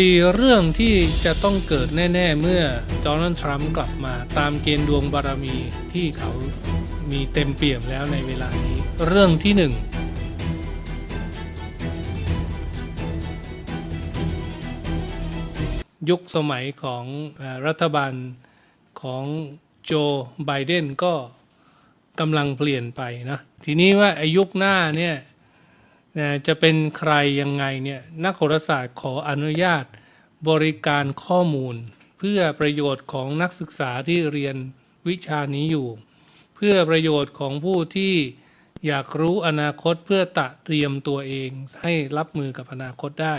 สี่เรื่องที่จะต้องเกิดแน่ๆ เมื่อโดนัลด์ทรัมป์กลับมาตามเกณฑ์ดวงบารมีที่เขามีเต็มเปี่ยมแล้วในเวลานี้ เรื่องที่หนึ่งยุคสมัยของอรัฐบาลของโจไบเดนก็กำลังเปลี่ยนไปนะ ทีนี้ว่าอายุคหน้าเนี่ย นะจะเป็นใครยังไงเนี่ยนักโหราศาสตร์ขออนุญาตบริการข้อมูล เพื่อประโยชน์ของนักศึกษาที่เรียนวิชานี้อยู่ เพื่อประโยชน์ของผู้ที่อยากรู้อนาคตเพื่อตะเตรียมตัวเองให้รับมือกับอนาคตได้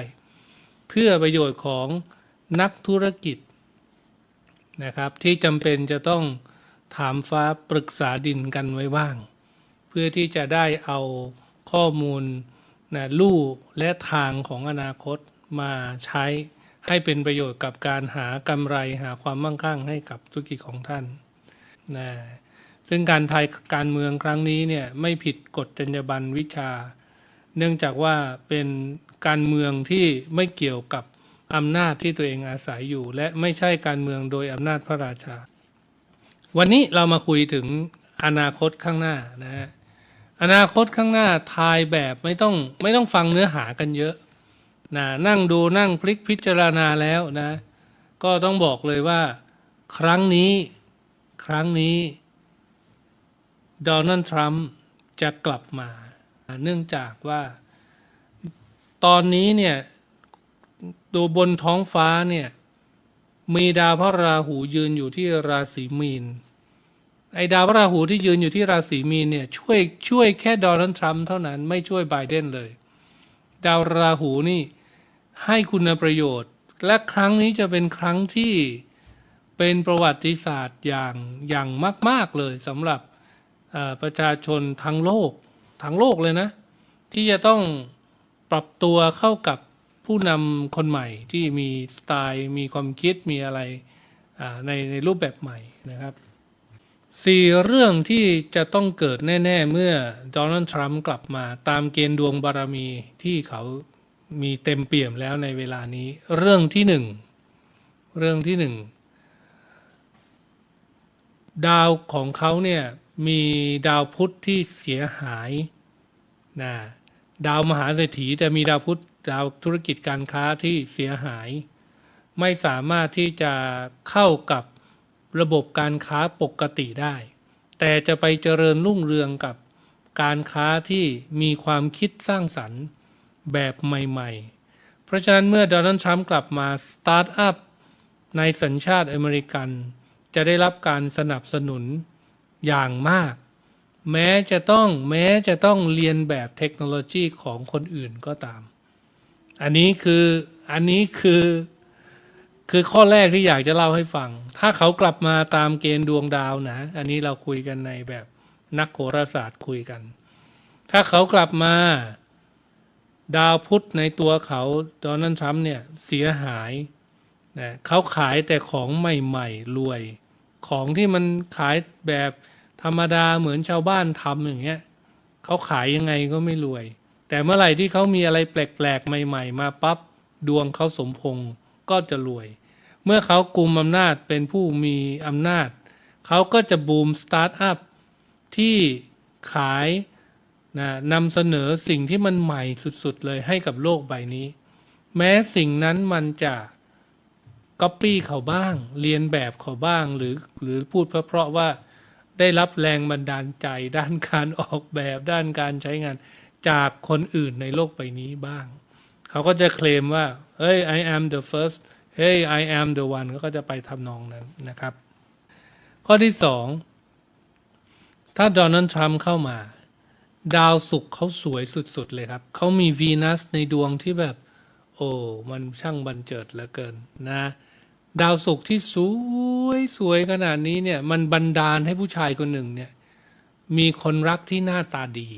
เพื่อประโยชน์ของนักธุรกิจนะครับที่จำเป็นจะต้องถามฟ้าปรึกษาดินกันไว้บ้าง เพื่อที่จะได้เอาข้อมูล นะลู่และทางของอนาคตมาใช้ให้เป็นประโยชน์กับการหากำไรหาความมั่งคั่งให้กับธุรกิจของท่านนะซึ่งการทายการเมืองครั้งนี้เนี่ยไม่ผิดกฎจรรยาบรรณวิชา เนื่องจากว่าเป็นการเมืองที่ไม่เกี่ยวกับอำนาจที่ตัวเองอาศัยอยู่ และไม่ใช่การเมืองโดยอำนาจพระราชา วันนี้เรามาคุยถึงอนาคตข้างหน้านะฮะ อนาคตข้างหน้าทายแบบไม่ต้องไม่ต้องฟังเนื้อหากันเยอะนะนั่งดูนั่งพลิกพิจารณาแล้วนะ ก็ต้องบอกเลยว่า ครั้งนี้ ครั้งนี้โดนัลด์ทรัมป์จะกลับมา เนื่องจากว่า ตอนนี้เนี่ยดูบนท้องฟ้าเนี่ย มีดาวพระราหูยืนอยู่ที่ราศีมีน ไอ้ดาวพระราหูที่ยืนอยู่ที่ราศีมีนเนี่ยช่วยช่วยแค่โดนัลด์ทรัมป์เท่านั้นไม่ช่วยไบเดนเลย ดาวราหูนี่ให้คุณประโยชน์ และครั้งนี้จะเป็นครั้งที่เป็นประวัติศาสตร์อย่างอย่างมาก ๆเลยสำหรับประชาชนทั้งโลกทั้งโลกเลยนะ ที่จะต้องปรับตัวเข้ากับผู้นำคนใหม่ที่มีสไตล์ มีความคิดมีอะไรในในรูปแบบใหม่นะครับ สี่เรื่องที่จะต้องเกิดแน่ ๆ เมื่อโดนัลด์ทรัมป์กลับมาตามเกณฑ์ดวงบารมีที่เขามีเต็มเปี่ยมแล้วในเวลานี้ เรื่องที่หนึ่งเรื่องที่หนึ่งดาวของเขาเนี่ยมีดาวพุธที่เสียหายนะดาวมหาเศรษฐีแต่มีดาวพุธดาวธุรกิจการค้าที่เสียหาย ไม่สามารถที่จะเข้ากับ ระบบการค้าปกติได้ แต่จะไปเจริญรุ่งเรืองกับการค้าที่มีความคิดสร้างสรรค์แบบใหม่ๆ เพราะฉะนั้นเมื่อโดนัลด์ทรัมป์กลับมาสตาร์ทอัพในสัญชาติอเมริกัน จะได้รับการสนับสนุนอย่างมาก แม้จะต้องแม้จะต้องเรียนแบบเทคโนโลยีของคนอื่นก็ตาม อันนี้คืออันนี้คือ คือข้อแรกที่อยากจะเล่าให้ฟัง ถ้าเขากลับมาตามเกณฑ์ดวงดาวนะ อันนี้เราคุยกันในแบบนักโหราศาสตร์คุยกัน ถ้าเขากลับมาดาวพุธในตัวเขาโดนัลด์ทรัมป์เนี่ยเสียหายนะเขาขายแต่ของใหม่ๆรวย ของที่มันขายแบบธรรมดาเหมือนชาวบ้านทำอย่างเงี้ยเขาขายยังไงก็ไม่รวย แต่เมื่อไหร่ที่เขามีอะไรแปลกๆใหม่ ๆ มาปั๊บดวงเขาสมพงษ์ ก็จะรวย เมื่อเขากุมอำนาจเป็นผู้มีอำนาจ เขาก็จะบูมสตาร์ทอัพที่ขายนะนำเสนอสิ่งที่มันใหม่สุดๆเลยให้กับโลกใบนี้ แม้สิ่งนั้นมันจะก๊อปปี้เขาบ้าง เรียนแบบเขาบ้างหรือหรือพูดเพราะๆว่าได้รับแรงบันดาลใจด้านการออกแบบด้านการใช้งานจากคนอื่นในโลกใบนี้บ้าง เขาก็จะเคลมว่าเฮ้ย I am the first เฮ้ย I am the one ก็จะไปทำนองนั้นนะครับ ข้อที่สองถ้าโดนัลด์ทรัมป์เข้ามา ดาวศุกร์เขาสวยสุด ๆ เลยครับ เขามีวีนัสในดวงที่แบบ โอ้มันช่างบันเจิดเหลือเกินนะ ดาวศุกร์ที่สวยสวยขนาดนี้เนี่ย มันบันดาลให้ผู้ชายคนหนึ่งเนี่ย มีคนรักที่หน้าตาดี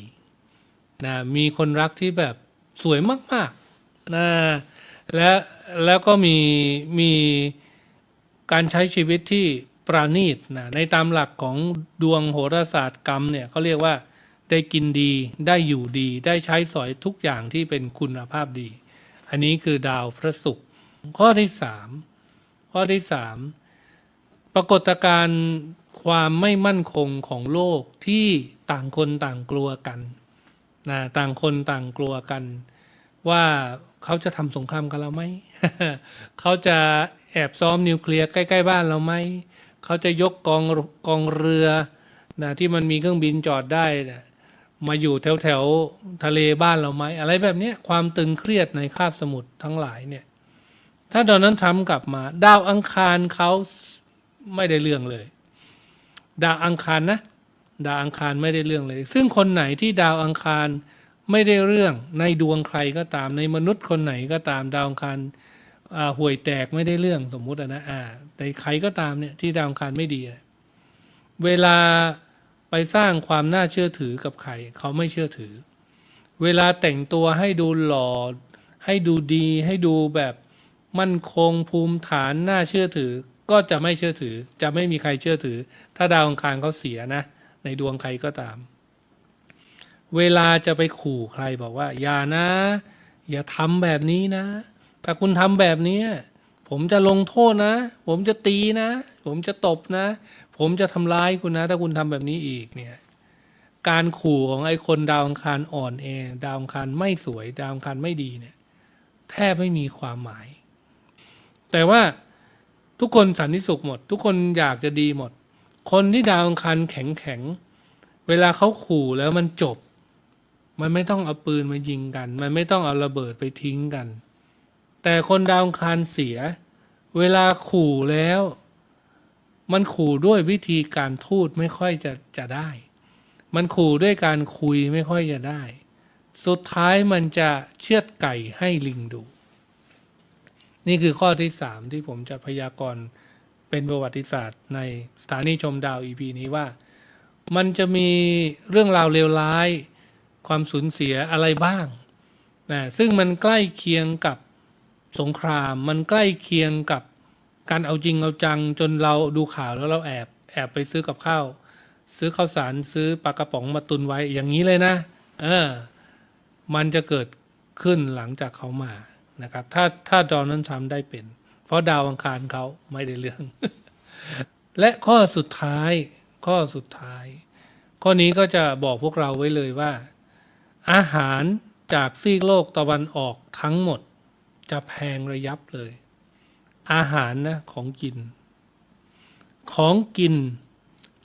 นะมีคนรักที่แบบสวยมาก ๆ นะและแล้วก็มีมีการใช้ชีวิตที่ประณีตนะในตามหลักของดวงโหราศาสตร์กรรมเนี่ยเขาเรียกว่าได้กินดีได้อยู่ดี ได้ใช้สอยทุกอย่างที่เป็นคุณภาพดี อันนี้คือดาวพระศุกร์ข้อที่สามข้อที่สามปรากฏการณ์ความไม่มั่นคงของโลกที่ต่างคนต่างกลัวกันนะต่างคนต่างกลัวกัน ว่าเขาจะทำสงครามกับเราไหม เขาจะแอบซ้อมนิวเคลียร์ใกล้ๆบ้านเราไหม เขาจะยกกองกองเรือนะที่มันมีเครื่องบินจอดได้นะมาอยู่แถวแถวๆทะเลบ้านเราไหม อะไรแบบนี้ความตึงเครียดในคาบสมุทรทั้งหลายเนี่ย ถ้าตอนนั้นทรัมป์กลับมา ดาวอังคารเขาไม่ได้เรื่องเลย ดาวอังคารนะ ดาวอังคารไม่ได้เรื่องเลย ซึ่งคนไหนที่ดาวอังคาร ไม่ได้เรื่องในดวงใครก็ตามในมนุษย์คนไหนก็ตามดาวอังคารห่วยแตกไม่ได้เรื่องสมมุตินะอ่าแต่ใครก็ตามเนี่ยที่ดาวอังคารไม่ดี เวลาไปสร้างความน่าเชื่อถือกับใครเขาไม่เชื่อถือ เวลาแต่งตัวให้ดูหล่อให้ดูดี ให้ดูแบบมั่นคงภูมิฐานน่าเชื่อถือ ก็จะไม่เชื่อถือ จะไม่มีใครเชื่อถือ ถ้าดาวองคารเขาเสียนะ ในดวงใครก็ตาม เวลาจะไปขู่ใครบอกว่า อย่านะ อย่าทำแบบนี้นะ ถ้าคุณทำแบบนี้ผมจะลงโทษนะ ผมจะตีนะ ผมจะตบนะ ผมจะทำร้ายคุณนะ ถ้าคุณทำแบบนี้อีกเนี่ยการขู่ของไอ้คนดาวอังคารอ่อนแอดาวอังคารไม่สวย ดาวอังคารไม่ดีเนี่ย แทบไม่มีความหมาย แต่ว่าทุกคนสันติสุขหมด ทุกคนอยากจะดีหมด คนที่ดาวอังคารแข็งแข็งๆเวลาเขาขู่แล้วมันจบ มันไม่ต้องเอาปืนมายิงกัน มันไม่ต้องเอาระเบิดไปทิ้งกัน แต่คนดาวคารเสีย เวลาขู่แล้ว มันขู่ด้วยวิธีการทูตไม่ค่อยจะจะได้ มันขู่ด้วยการคุยไม่ค่อยจะได้ สุดท้ายมันจะเชือดไก่ให้ลิงดู นี่คือข้อที่สามที่ผมจะพยากรณ์เป็นประวัติศาสตร์ในสถานีชมดาว EP นี้ว่า มันจะมีเรื่องราวเลวร้าย ความสูญเสียอะไรบ้างนะซึ่งมันใกล้เคียงกับสงคราม มันใกล้เคียงกับการเอาจริงเอาจังจนเราดูข่าวแล้วเราแอบแอบไปซื้อกับข้าวซื้อข้าวสารซื้อปลากระป๋องมาตุนไว้อย่างนี้เลยนะ เออ มันจะเกิดขึ้นหลังจากเขามานะครับ ถ้าถ้าดอนัลด์ทรัมป์ได้เป็น เพราะดาวอังคารเขาไม่ได้เรื่อง และข้อสุดท้าย ข้อสุดท้าย ข้อนี้ก็จะบอกพวกเราไว้เลยว่า อาหารจากซีกโลกตะวันออกทั้งหมด จะแพงระยับเลย อาหารนะของกิน ของกิน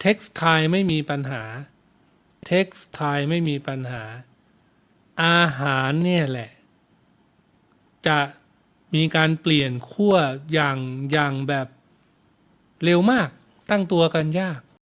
เท็กซ์ไทไม่มีปัญหา เท็กซ์ไทไม่มีปัญหา อาหารเนี่ยแหละ จะมีการเปลี่ยนขั้วอย่างอย่างแบบเร็วมากตั้งตัวกันยาก